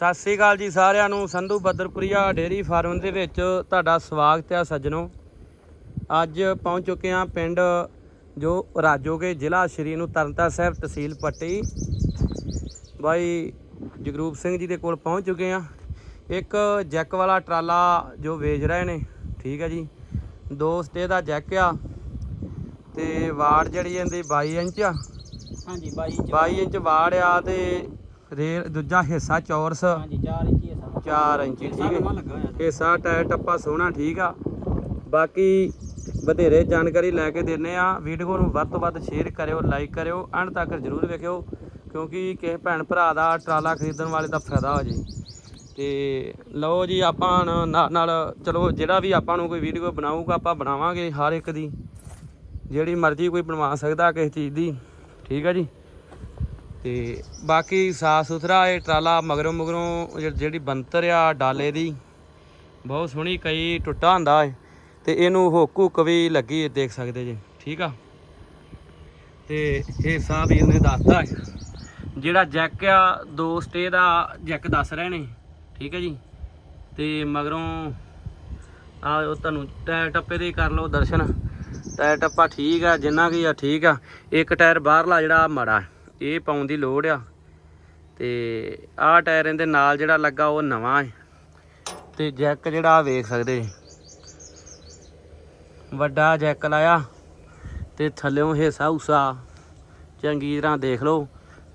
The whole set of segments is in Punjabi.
ਸਤਿ ਸ੍ਰੀ ਅਕਾਲ ਜੀ ਸਾਰਿਆਂ ਨੂੰ ਸੰਧੂ ਬੱਦਰਪੁਰੀਆ ਡੇਰੀ ਫਾਰਮ ਦੇ ਵਿੱਚ ਤੁਹਾਡਾ ਸਵਾਗਤ ਹੈ ਸੱਜਣੋ। ਅੱਜ ਪਹੁੰਚ ਚੁੱਕੇ ਹਾਂ ਪਿੰਡ ਜੋ ਰਾਜੋਗੇ ਜ਼ਿਲ੍ਹਾ ਸ਼੍ਰੀ ਨੂੰ ਤਰਨਤਾਰਨ ਸਾਹਿਬ ਤਹਿਸੀਲ ਪੱਟੀ। ਬਾਈ ਜਗਰੂਪ ਸਿੰਘ ਜੀ ਦੇ ਕੋਲ ਪਹੁੰਚ ਚੁੱਕੇ ਹਾਂ। ਇੱਕ ਜੈਕ ਵਾਲਾ ਟਰਾਲਾ ਜੋ ਵੇਚ ਰਹੇ ਨੇ ਠੀਕ ਹੈ ਜੀ। ਦੋ ਸਟੇ ਦਾ ਜੈਕ ਆ ਤੇ ਵਾੜ ਜਿਹੜੀ ਇਹਦੀ 22 ਇੰਚ ਆ। ਹਾਂਜੀ 22 ਚ 22 ਇੰਚ ਵਾੜ ਆ ਤੇ ਰੇਲ ਦੂਜਾ ਹਿੱਸਾ ਚੌਰਸ। ਹਾਂਜੀ 4 ਇੰਚੀ ਹੈ ਸਭ 4 ਇੰਚੀ ਠੀਕ ਹੈ। ਹਿੱਸਾ ਟਾਇਰ ਟੱਪਾ ਸੋਹਣਾ ਠੀਕ ਆ। ਬਾਕੀ ਵਧੇਰੇ ਜਾਣਕਾਰੀ ਲੈ ਕੇ ਦਿੰਨੇ ਆ। ਵੀਡੀਓ ਨੂੰ ਵੱਧ ਤੋਂ ਵੱਧ ਸ਼ੇਅਰ ਕਰਿਓ ਲਾਈਕ ਕਰਿਓ ਅੰਤ ਤੱਕ ਜਰੂਰ ਵੇਖਿਓ ਕਿਉਂਕਿ ਕਿਸੇ ਭੈਣ ਭਰਾ ਦਾ ਟਰਾਲਾ ਖਰੀਦਣ ਵਾਲੇ ਦਾ ਫਾਇਦਾ ਹੋ ਜੇ। ਤੇ ਲਓ ਜੀ ਆਪਾਂ ਨਾਲ ਚਲੋ ਜਿਹੜਾ ਵੀ ਆਪਾਂ ਨੂੰ ਕੋਈ ਵੀਡੀਓ ਬਣਾਊਗਾ ਆਪਾਂ ਬਣਾਵਾਂਗੇ ਹਰ ਇੱਕ ਦੀ। ਜਿਹੜੀ ਮਰਜ਼ੀ ਕੋਈ ਬਣਵਾ ਸਕਦਾ ਕਿਸੇ ਚੀਜ਼ ਦੀ। ਠੀਕ ਆ ਜੀ? ਤੇ ਬਾਕੀ ਸਾਫ਼ ਸੁਥਰਾ ਇਹ ਟਰਾਲਾ ਮਗਰੋਂ ਮਗਰੋਂ ਜਿਹੜੀ ਬੰਤਰ ਆ ਡਾਲੇ ਦੀ, ਬਹੁਤ ਸੋਹਣੀ ਕਈ ਟੁੱਟਾ ਹੁੰਦਾ ਹੈ ਤੇ ਇਹਨੂੰ ਹੁੱਕ ਹੁੱਕ ਵੀ ਲੱਗੀ ਦੇਖ ਸਕਦੇ ਜੀ, ਠੀਕ ਆ? ਤੇ ਇਹ ਸਾਹ ਵੀਰ ਨੇ ਦੱਸਤਾ ਜਿਹੜਾ ਜੈਕ ਆ, ਦੋ ਸਟੇ ਦਾ ਜੈਕ ਦੱਸ ਰਹੇ ਨੇ, ਠੀਕ ਹੈ ਜੀ? ਤੇ ਮਗਰੋਂ, ਆ ਉਹ ਤੁਹਾਨੂੰ ਟਾਇਰ ਟੱਪੇ ਦੇ ਕਰ ਲਓ ਦਰਸ਼ਨ, ਟਾਇਰ ਟੱਪਾ ਠੀਕ ਆ, ਜਿੰਨਾ ਕੀ ਆ ਠੀਕ ਆ, ਇੱਕ ਟਾਇਰ ਬਾਹਰਲਾ ਜਿਹੜਾ ਮਾੜਾ ਇਹ ਪਾਉਣ ਦੀ ਲੋੜ ਆ। ਤੇ ਆਹ ਟਾਇਰ ਇਹਦੇ ਨਾਲ ਜਿਹੜਾ ਲੱਗਾ ਉਹ ਨਵਾਂ ਹੈ ਤੇ ਜੈਕ ਜਿਹੜਾ ਆ ਵੇਖ ਸਕਦੇ ਵੱਡਾ ਜੈਕ ਲਾਇਆ ਤੇ ਥੱਲਿਓਂ ਹਿੱਸਾ ਹੁਸਾ ਚੰਗੀ ਤਰ੍ਹਾਂ ਦੇਖ ਲਓ।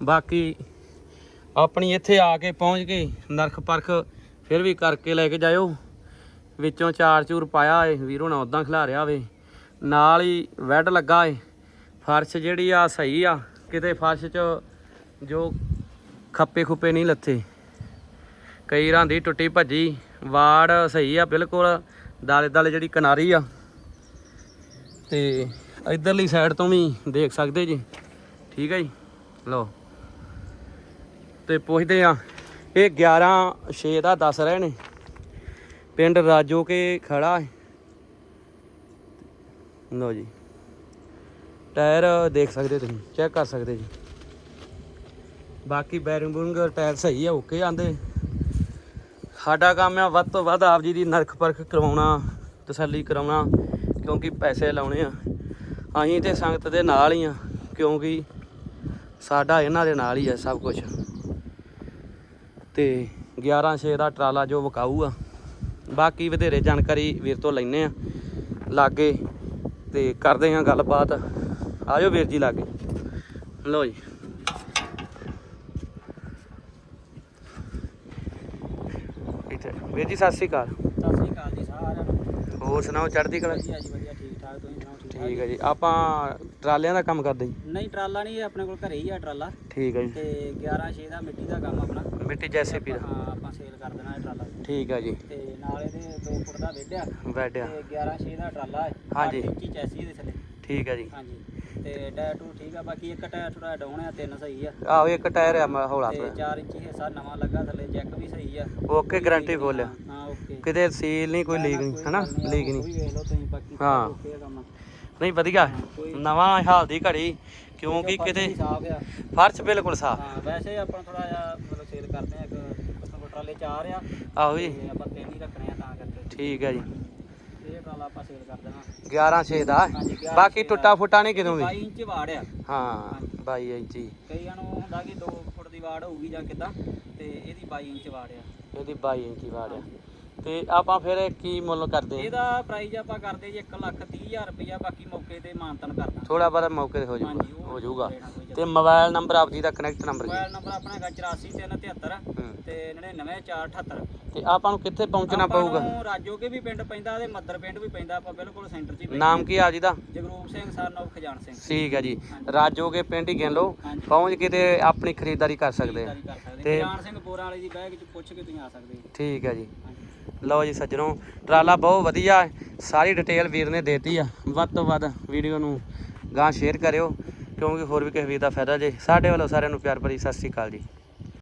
ਬਾਕੀ ਆਪਣੀ ਇੱਥੇ ਆ ਕੇ ਪਹੁੰਚ ਕੇ ਨਰਖ ਪਰਖ ਫਿਰ ਵੀ ਕਰਕੇ ਲੈ ਕੇ ਜਾਇਓ। ਵਿੱਚੋਂ ਚਾਰ ਚੂਰ ਪਾਇਆ ਏ, ਵੀਰੋ ਨਾ ਉਦਾਂ ਖਿਲਾਰਿਆ ਵੇ। ਨਾਲ ਹੀ ਵੈੱਡ ਲੱਗਾ ਏ। ਫਰਸ਼ ਜਿਹੜੀ ਆ ਸਹੀ ਆ। ਕਿਤੇ ਫਰਸ਼ 'ਚ ਜੋ ਖੱਪੇ ਖੁੱਪੇ ਨਹੀਂ ਲੱਥੇ। ਕਈ ਰਾਂ ਦੀ ਟੁੱਟੀ ਭੱਜੀ, ਵਾੜ ਸਹੀ ਆ ਬਿਲਕੁਲ, ਦਾਲੇ ਦਾਲੇ ਜਿਹੜੀ ਕਿਨਾਰੀ ਆ। ਤੇ ਇਧਰਲੀ ਸਾਈਡ ਤੋਂ ਵੀ ਦੇਖ ਸਕਦੇ ਜੀ। ਠੀਕ ਹੈ ਜੀ? ਲਓ। ਤੇ ਪੁੱਛਦੇ ਆ, ਇਹ 11 6 ਦਾ ਦੱਸ ਰਹੇ ਨੇ। ਪਿੰਡ ਰਾਜੋ ਕੇ ਖੜਾ ਹੈ। ਲਓ ਜੀ। ਟਾਇਰ ਦੇਖ ਸਕਦੇ ਤੁਸੀਂ ਚੈੱਕ ਕਰ ਸਕਦੇ ਜੀ। ਬਾਕੀ ਬੈਰਿੰਗ ਬੁਰਿੰਗ ਟਾਇਰ ਸਹੀ ਆ ਓਕੇ ਆਂਦੇ। ਸਾਡਾ ਕੰਮ ਆ ਵੱਧ ਤੋਂ ਵੱਧ ਆਪ ਜੀ ਦੀ ਨਰਖ ਪਰਖ ਕਰਵਾਉਣਾ, ਤਸੱਲੀ ਕਰਾਉਣਾ, ਕਿਉਂਕਿ ਪੈਸੇ ਲਾਉਣੇ ਆ। ਅਸੀਂ ਤੇ ਸੰਗਤ ਦੇ ਨਾਲ ਹੀ ਆ, ਕਿਉਂਕਿ ਸਾਡਾ ਇਹਨਾਂ ਦੇ ਨਾਲ ਹੀ ਆ ਸਭ ਕੁਝ ਤੇ 11 ਛੇ ਦਾ ਟਰਾਲਾ ਜੋ ਵਿਕਾਊ ਆ, ਬਾਕੀ ਵਧੇਰੇ ਜਾਣਕਾਰੀ ਵੀਰ ਤੋਂ ਲੈਨੇ ਆ, ਲਾਗੇ ਤੇ ਕਰਦੇ ਆ ਗੱਲਬਾਤ। ਆਜੋ ਵੀਰ ਜੀ ਲਾਗੇ। ਲਓ ਜੀ। ਇੱਥੇ। ਵੀਰ ਜੀ ਸਤਿ ਸ੍ਰੀ ਅਕਾਲ। ਸਤਿ ਸ੍ਰੀ ਅਕਾਲ ਜੀ ਸਾਰਿਆਂ ਨੂੰ। ਹੋਰ ਸੁਣਾਓ ਚੜ੍ਹਦੀ ਕਲਾ? ਜੀ ਵਧੀਆ ਠੀਕ ਠਾਕ ਤੁਸੀਂ ਸੁਣਾਓ ਠੀਕ ਹੈ ਜੀ। ਆਪਾਂ ਟਰਾਲਿਆਂ ਦਾ ਕੰਮ ਕਰਦੇ ਜੀ। ਨਹੀਂ ਟਰਾਲਾ ਨਹੀਂ ਆਪਣੇ ਕੋਲ ਘਰੇ ਹੀ ਆ ਟਰਾਲਾ। ਠੀਕ ਹੈ ਜੀ। ਤੇ 11 6 ਦਾ ਮਿੱਟੀ ਦਾ ਕੰਮ ਆਪਣਾ। ਮਿੱਟੀ ਜੈਸੇ ਪੀਰ ਹਾਂ ਆਪਾਂ ਸੇਲ ਕਰ ਦੇਣਾ ਇਹ ਟਰਾਲਾ। ਠੀਕ ਹੈ ਜੀ। ਤੇ ਨਾਲ ਇਹਦੇ 2 ਫੁੱਟ ਦਾ ਵੇਡਿਆ ਬੈਡ ਆ ਤੇ 11 6 ਦਾ ਟਰਾਲਾ ਹੈ। ਹਾਂਜੀ। 8 ਇੰਚੀ ਚੈਸੀ ਇਹਦੇ ਥੱਲੇ। ਠੀਕ ਹੈ ਜੀ। ਹਾਂਜੀ। ਤੇ ਟਾਇਰ ਟੂ ਠੀਕ ਆ ਬਾਕੀ ਇੱਕ ਟਾਇਰ ਥੋੜਾ ਡਾਊਨ ਆ ਤਿੰਨ ਸਹੀ ਆ। ਆਹੋ ਇੱਕ ਟਾਇਰ ਆ ਮ- ਹੌਲਾ ਤੇ 4 ਇੰਚੀ ਹਿੱਸਾ ਨਵਾਂ ਲੱਗਾ ਥੱਲੇ ਜੈਕ ਵੀ ਸਹੀ ਆ। ਓਕੇ ਗਾਰੰਟੀ ਫੁੱਲ ਆ। ਹਾਂ ਓਕੇ। ਕਿਤੇ ਸੀਲ ਨਹੀਂ ਕੋਈ ਲੀਕ ਨਹੀਂ ਹਨਾ? ਲੀਕ ਨਹੀਂ ਵੇਖ ਲਓ ਤੁਸੀਂ ਬਾਕੀ ਹਾਂ। ਓਕੇ ਆ ਕੰਮ। ਨਹੀਂ ਵਧੀਆ। ਨਵਾਂ ਹਾਲ ਦੀ ਘੜੀ ਕਿਉਂਕਿ ਕਿਤੇ ਸਾਫ਼ ਆ। ਫਰਸ਼ ਬਿਲਕੁਲ ਸਾਫ਼। ਹਾਂ ਵੈਸੇ ਆਪਾਂ ਥੋੜਾ ਜਿਹਾ ਮਤਲਬ ਸੇਲ ਕਰਦੇ ਆ ਇੱਕ ਕਿਸਮ ਟਰਾਲੇ ਚਾਰ ਆ। ਆਹੋ ਜੀ। ਤੇ ਆਪਾਂ ਤਿੰਨ ਹੀ ਰੱਖਣੇ ਆ ਤਾਂ ਕਰਕੇ। ਠੀਕ ਹੈ ਜੀ। ਇਹ ਟਰਾਲਾ ਆਪਾਂ ਸੇਲ ਕਰ ਦੇਣਾ। 11 6 ਦਾ। ਹਾਂਜੀ, 11 ਬਾਕੀ ਛੇ ਟੁੱਟਾ ਫੁੱਟਾ ਨਹੀਂ ਕਿਦੋਂ ਵੀ? 22 ਇੰਚ ਵਾੜ ਆ। ਹਾਂ 22 ਇੰਚੀ ਕਈਆਂ ਨੂੰ ਹੁੰਦਾ ਕਿ 2 ਫੁੱਟ ਦੀ ਵਾੜ ਹੋਊਗੀ ਜਾਂ ਕਿਦਾਂ ਤੇ ਇਹਦੀ 22 ਇੰਚ ਵਾੜ ਆ। ਇਹਦੀ 22 ਇੰਚੀ ਵਾੜਿਆ ਤੇ ਆਪਾਂ ਫਿਰ ਕੀ ਮੁੱਲ ਕਰਦੇ? ਇਹਦਾ ਪ੍ਰਾਈਸ ਆਪਾਂ ਕਰਦੇ ਜੀ 1 ਲੱਖ 30 ਹਜ਼ਾਰ ਰੁਪਇਆ ਬਾਕੀ ਮੌਕੇ ਤੇ ਮਾਨਤਨ ਕਰਦਾ। ਥੋੜਾ ਬਾਰਾ ਮੌਕੇ ਤੇ ਹੋ ਜਾਊਗਾ ਹਾਂਜੀ, ਉਹ ਹੋ ਜਾਊਗਾ। ਲੈਣਾ ਕੋਈ ਤੇ ਮੋਬਾਈਲ ਨੰਬਰ ਆਪ ਜੀ ਦਾ ਕਨੈਕਟ ਨੰਬਰ ਜੀ। ਮੋਬਾਈਲ ਨੰਬਰ ਆਪਣਾ ਹੈਗਾ 84373 ਹੂੰ। ਤੇ 99478 ਤੇ ਆਪਾਂ ਨੂੰ ਕਿੱਥੇ ਪਹੁੰਚਣਾ ਪਊਗਾ ਨੂੰ ਰਾਜੋ ਕੇ ਵੀ ਪਿੰਡ ਪੈਂਦਾ ਤੇ ਮੱਦਰ ਪਿੰਡ ਵੀ ਪੈਂਦਾ ਆਪਾਂ ਬਿਲਕੁਲ ਸੈਂਟਰ 'ਚ ਹੀ ਪੈਂਦੇ ਨਾਮ ਕੀ ਆ ਜੀ ਦਾ? ਜਗਰੂਪ ਸਿੰਘ ਸਨ ਖਜਾਨ ਸਿੰਘ। ਠੀਕ ਹੈ ਜੀ। ਰਾਜੋਗੇ ਪਿੰਡ ਹੀ ਗਿਣ ਲਓ। ਹਾਂਜੀ। ਪਹੁੰਚ ਕੇ ਤੇ ਆਪਣੀ ਖਰੀਦਦਾਰੀ ਕਰ ਸਕਦੇ ਆ। ਖਰੀਦਦਾਰੀ ਕਰ ਸਕਦੇ ਤੇ- ਖਜਾਨ ਸਿੰਘ ਬੋਰਾਂ ਵਾਲੇ ਦੀ ਬੈਗ 'ਚ ਪੁੱਛ ਕੇ ਤੁਸੀਂ ਆ ਸਕਦੇ ਠੀਕ ਹੈ ਜੀ। ਹਾਂਜੀ। ਲਓ ਜੀ ਸੱਜਣੋ, ਟਰਾਲਾ ਬਹੁਤ ਵਧੀਆ, ਸਾਰੀ ਡਿਟੇਲ ਵੀਰ ਨੇ ਦੇਤੀ ਆ। ਵੱਧ ਤੋਂ ਵੱਧ ਵੀਡੀਓ ਨੂੰ ਗਾਂ ਸ਼ੇਅਰ ਕਰਿਓ, ਕਿਉਂਕਿ ਹੋਰ ਵੀ ਕਿਸੇ ਵੀਰ ਦਾ ਫਾਇਦਾ ਜੇ। ਸਾਡੇ ਵੱਲੋਂ ਸਾਰਿਆਂ ਨੂੰ ਪਿਆਰ ਭਰੀ ਸਤਿ ਸ੍ਰੀ ਅਕਾਲ ਜੀ।